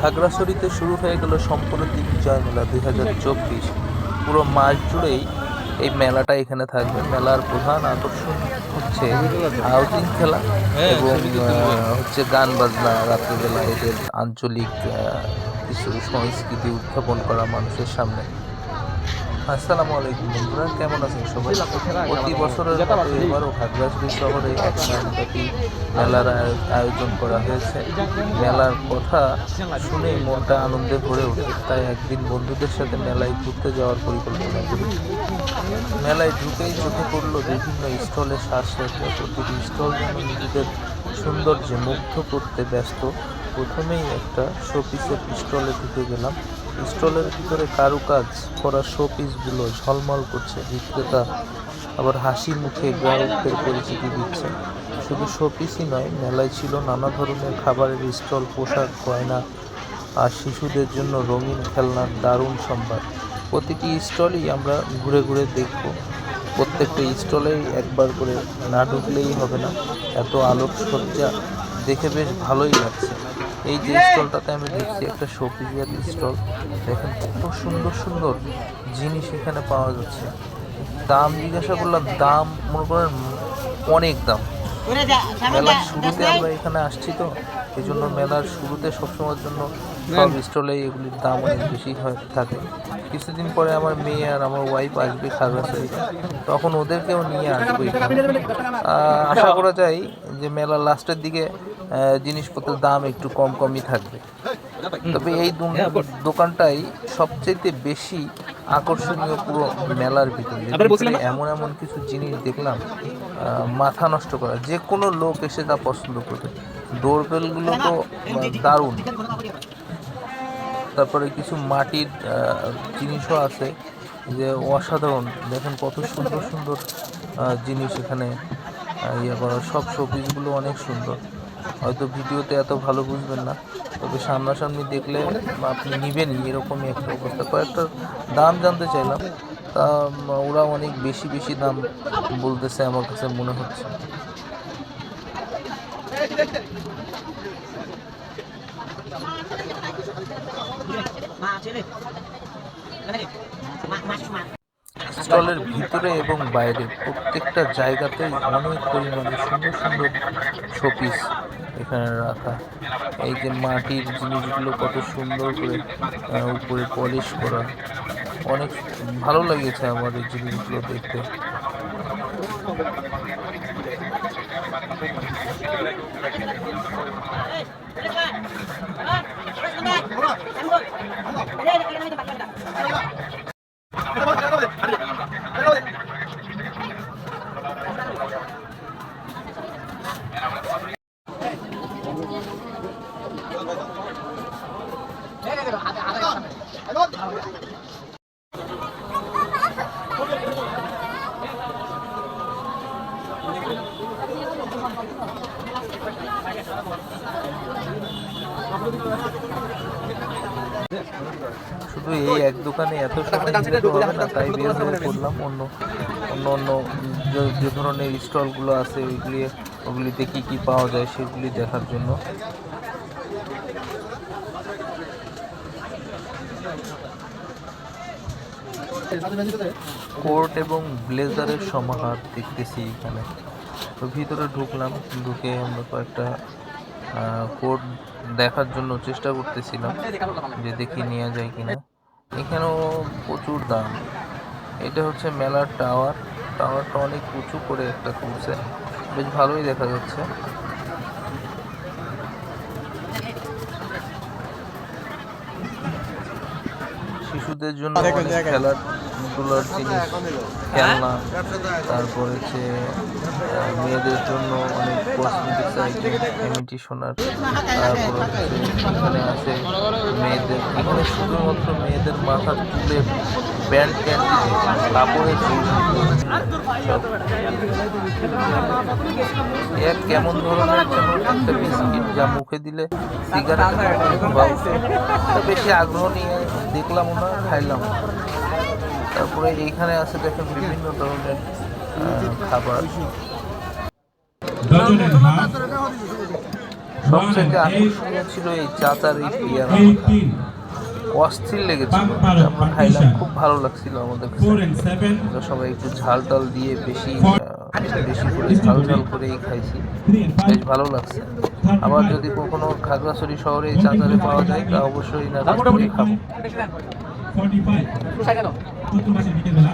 খাগড়াছড়িতে শুরু হয়ে গেল সম্প্রতি বিজয় মেলা দুই হাজার চব্বিশ। পুরো মাস জুড়েই এই মেলাটা এখানে থাকবে। মেলার প্রধান আকর্ষণ হচ্ছে হাউজিং খেলা এবং হচ্ছে গান বাজনা, রাত্রিবেলা এদের আঞ্চলিক কিছু সংস্কৃতি উত্থাপন করা মানুষের সামনে। আসসালামু আলাইকুম বন্ধুরা কেমন আছেন সবাই? প্রতি বছরের এবারও খাগড়াছড়ি শহরে এক মাসব্যাপী মেলার আয়োজন করা হয়েছে। মেলার কথা শুনে মনটা আনন্দে ভরে ওঠে। তাই একদিন বন্ধুদের সাথে মেলায় ঘুরতে যাওয়ার পরিকল্পনা করি। মেলায় ঢুকেই চোখে পড়ল বিভিন্ন স্টলে সাজসজ্জা। প্রতিটি স্টল যেন নিজেদের সৌন্দর্যে মুগ্ধ করতে ব্যস্ত। প্রথমেই একটা শোপিসের স্টলে ঢুকে গেলাম। স্টলের ভিতরে কারুকাজ করা শোপিসগুলো ঝলমল করছে বিক্রেতা। আবার হাসি মুখে গ্রাহকদের পরিচিতি দিচ্ছে। শুধু শোপিসই নয়, মেলায় ছিল নানা ধরনের খাবারের স্টল, পোশাক, গয়না আর শিশুদের জন্য রঙিন খেলনার দারুণ সম্ভার। প্রতিটি স্টলই আমরা ঘুরে ঘুরে দেখব। প্রত্যেকটা স্টলেই একবার করে না ঢুকলেই হবে না। এত আলোকসজ্জা দেখে বেশ ভালোই লাগছে। এই যে স্টলটাতে আমি দেখছি একটা শোপিসিয়ার স্টল। দেখেন কত সুন্দর সুন্দর জিনিস এখানে পাওয়া যাচ্ছে। দাম জিজ্ঞাসা করলাম দাম মনে করেন অনেক দাম। মেলার শুরুতে আমরা এখানে আসছি তো এই জন্য মেলার শুরুতে সবসময়ের জন্য সব স্টলে এগুলির দাম অনেক বেশি হয় থাকে। কিছুদিন পরে আমার মেয়ে আর আমার ওয়াইফ আসবে খাগড়াছড়ি। তখন ওদেরকেও নিয়ে আসব। আশা করা যায় যে মেলার লাস্টের দিকে জিনিসপত্রের দাম একটু কম কমই থাকবে। তবে এই দু- দোকানটাই সবচেয়ে বেশি আকর্ষণীয় পুরো মেলার ভিতরে। এমন এমন কিছু জিনিস দেখলাম মাথা নষ্ট করা। যে কোনো লোক এসে তা পছন্দ করবে। ডোরবেলগুলো তো দারুণ। তারপরে কিছু মাটির জিনিসও আছে যে অসাধারণ। দেখেন কত সুন্দর সুন্দর জিনিস এখানে ইয়ে করা। সব শোপিসগুলো অনেক সুন্দর। হয়তো ভিডিওতে এত ভালো বুঝবেন না। তবে সামনাসামনি দেখলে আপনি নিবেনই, এরকমই একটা অবস্থা। কয়েকটা দাম জানতে চাইলাম। তা, ওরা অনেক বেশি বেশি দাম বলতেছে আমার কাছে মনে হচ্ছে। স্টলের ভিতরে এবং বাইরে প্রত্যেকটা জায়গাতে অনেক পরিমাণে সুন্দর সুন্দর শোপিস এখানে রাখা। এই যে মাটির জিনিসগুলো কত সুন্দর করে উপরে পলিশ করা। অনেক ভালো লেগেছে আমার এই জিনিসগুলো দেখতে। শুধু এই এক দোকানে এত সময় দিলে তো হবে না তাই বের হয়ে পড়লাম। অন্য অন্য অন্য যে যে ধরনের স্টলগুলো আছে ওইগুলি ওগুলিতে কি কি পাওয়া যায় সেগুলি দেখার জন্য। কোট এবং ব্লেজারের সমাহার দেখতেছি এখানে। তো ভিতরে ঢুকলাম ঢুকে আমরা কয়েকটা কোট দেখার জন্য চেষ্টা করতেছিলাম যে দেখি নেওয়া যায় কিনা। এখানেও প্রচুর দাম। এটা হচ্ছে মেলার টাওয়ার টাওয়ারটা অনেক উঁচু করে একটা তুলছে। বেশ ভালোই দেখা যাচ্ছে। শিশুদের জন্য খেলার ধুলার জিনিস, খেলনা, তারপর হচ্ছে মেয়েদের জন্য অনেক কসমেটিক্স আইটেম ইমিটেশনার তারপর হচ্ছে এখানে আছে মেয়েদের এখানে শুধুমাত্র মেয়েদের মাথার চুলের ব্যান্ড ক্যান্ডি কাপড়ের এক কেমন ধরনের একটা বিস্কিট যা মুখে দিলে সিগারেট বেশি আগ্রহ নিয়ে দেখলাম না, খাইলাম। তারপরে এইখানে আছে দেখেন বিভিন্ন ধরনের খাবার। সবথেকে আকর্ষণীয় ছিল এই চাচার এই পেয়ারা। অস্থির লেগেছিল। আমরা খাইলাম খুব ভালো লাগছিল আমাদের সবাই একটু ঝাল টাল দিয়ে বেশি বেশি করে ঝাল ঝাল করেই খাইছি। বেশ ভালো লাগছে। আবার যদি কখনো খাগড়াছড়ি শহরে এই চাচারে পাওয়া যায় তা অবশ্যই না খাব। মাসের বিকেলবেলা।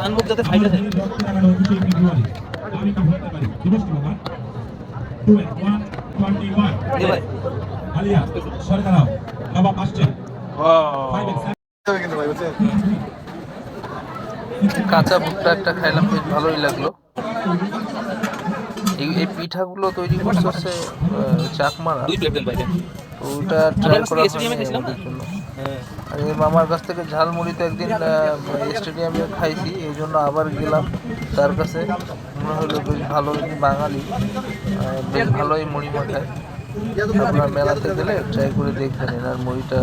আমি পারি? বাবা? আলিয়া। আসছেন। কাঁচা ভুট্টা একটা খাইলাম বেশ ভালোই লাগল এই এই পিঠাগুলো তৈরি করছে হচ্ছে আহ, চাকমারা ওটা ট্রাই করা জন্য। আর এই মামার কাছ থেকে ঝালমুড়ি তো একদিন স্টেডিয়ামে খাইছি এই জন্য আবার গেলাম তার কাছে। মনে হলো বেশ ভালো বাঙালি বেশ ভালোই মুড়ি মাখায়। আপনার মেলাতে গেলে ট্রাই করে দেখবেন এনার মুড়িটা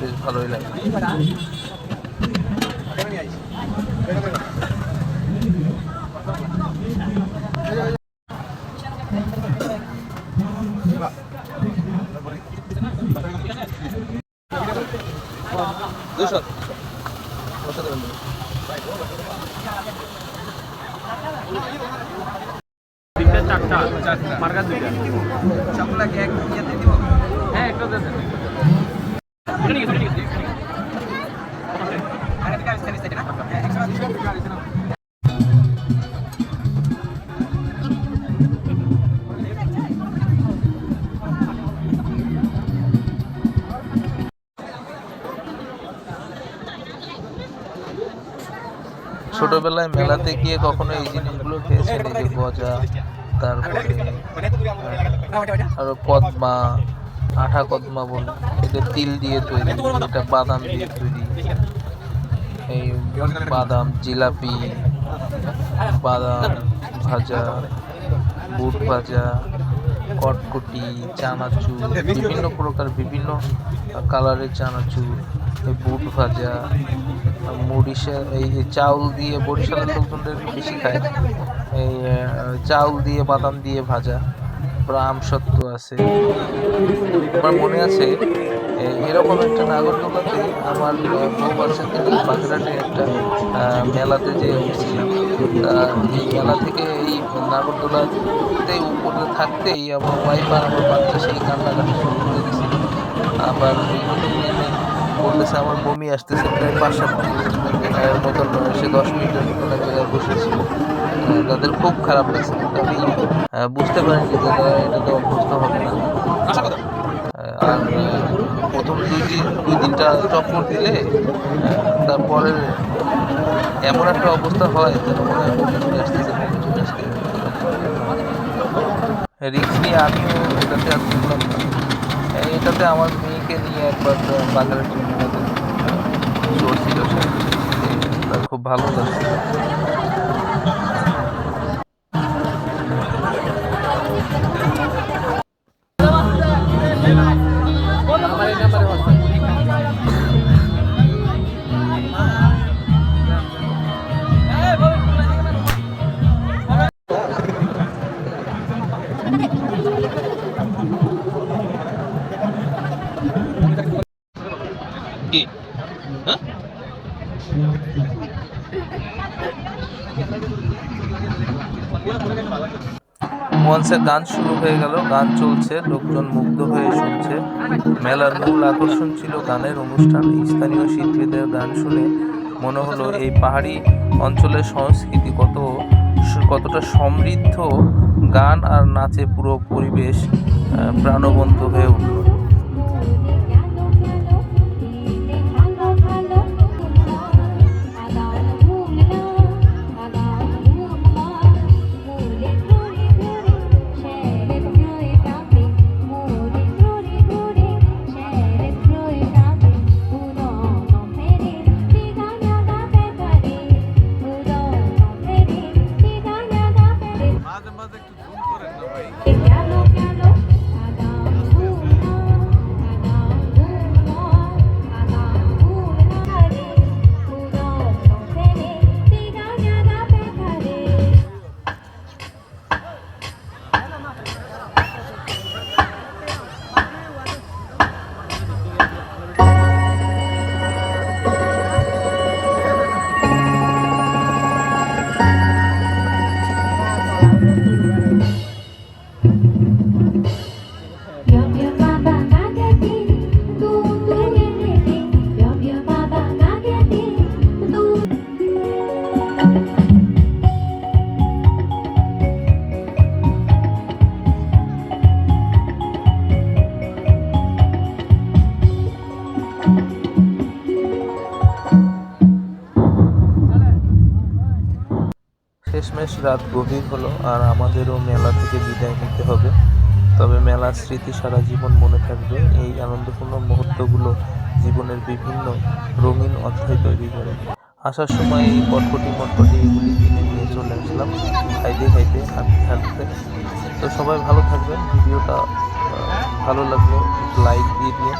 বেশ ভালোই লাগে। ছোটবেলায় মেলাতে গিয়ে কখনো এই জিনিসগুলো খেয়েছেন? এই যে গজা, তারপরে, আরও কদমা, আঠা কদমা বলে এটা তিল দিয়ে তৈরি, এটা বাদাম দিয়ে তৈরি, এই বাদাম, জিলাপি, বাদাম ভাজা, বুট ভাজা কটকটি চানাচুর, বিভিন্ন প্রকার বিভিন্ন কালারের চানাচুর বুট ভাজা মরিষা এই চাউল দিয়ে বরিশালের লোকজনদের বেশি খায়, এই চাউল দিয়ে, বাদাম দিয়ে ভাজা তারপরে আমসত্ত্ব আছে। আমার মনে আছে এরকম একটা নাগরদোলাতে আমার বউ বাচ্চাদের বাগেরহাটে একটা মেলাতে যে উঠছিলাম তা এই মেলা থেকে এই নাগরদোলাতে উপরে থাকতেই আমার ওয়াইফ আর আমার বাচ্চা সেই কান্নাকাটি শুরু করে দিয়েছিল। আবার বলতেছে আমার বমি আসতেছে প্রায় পাঁচ সাত মতন সে দশ মিনিটের মতন এক জায়গায় বসেছিল। তাদের খুব খারাপ লাগছে। কিন্তু আমি বুঝতে পারিনি যে তারা এটাতে অভ্যস্ত হবে না। আহ, আর প্রথম দুই দুই দিনটা চক্কর দিলে তারপরে এমন একটা অবস্থা হয় যেন মনে আমিও এটাতে আর তুললাম এটাতে আমার মেয়েকে নিয়ে একবার বাজারে চলছিল খুব ভালো লাগছে। মঞ্চে গান শুরু হয়ে গেল, গান চলছে, লোকজন মুগ্ধ হয়ে শুনছে। মেলার মূল আকর্ষণ ছিল গানের অনুষ্ঠান। স্থানীয় শিল্পীদের গান শুনে মনে হলো এই পাহাড়ি অঞ্চলের সংস্কৃতি কত কতটা সমৃদ্ধ। গান আর নাচে পুরো পরিবেশ প্রাণবন্ত হয়ে উঠল। রাত গভীর হলো আর আমাদেরও মেলা থেকে বিদায় নিতে হবে। তবে মেলার স্মৃতি সারা জীবন মনে থাকবে। এই আনন্দপূর্ণ মুহূর্তগুলো জীবনের বিভিন্ন রঙিন অধ্যায় তৈরি করে। আসার সময় এই কটকটি মটকটি এগুলি কিনে নিয়ে চলে আসলাম। খাইতে খাইতে, হাঁটতে হাঁটতে। তো সবাই ভালো থাকবেন। ভিডিওটা ভালো লাগলে লাইক দিয়ে দিন।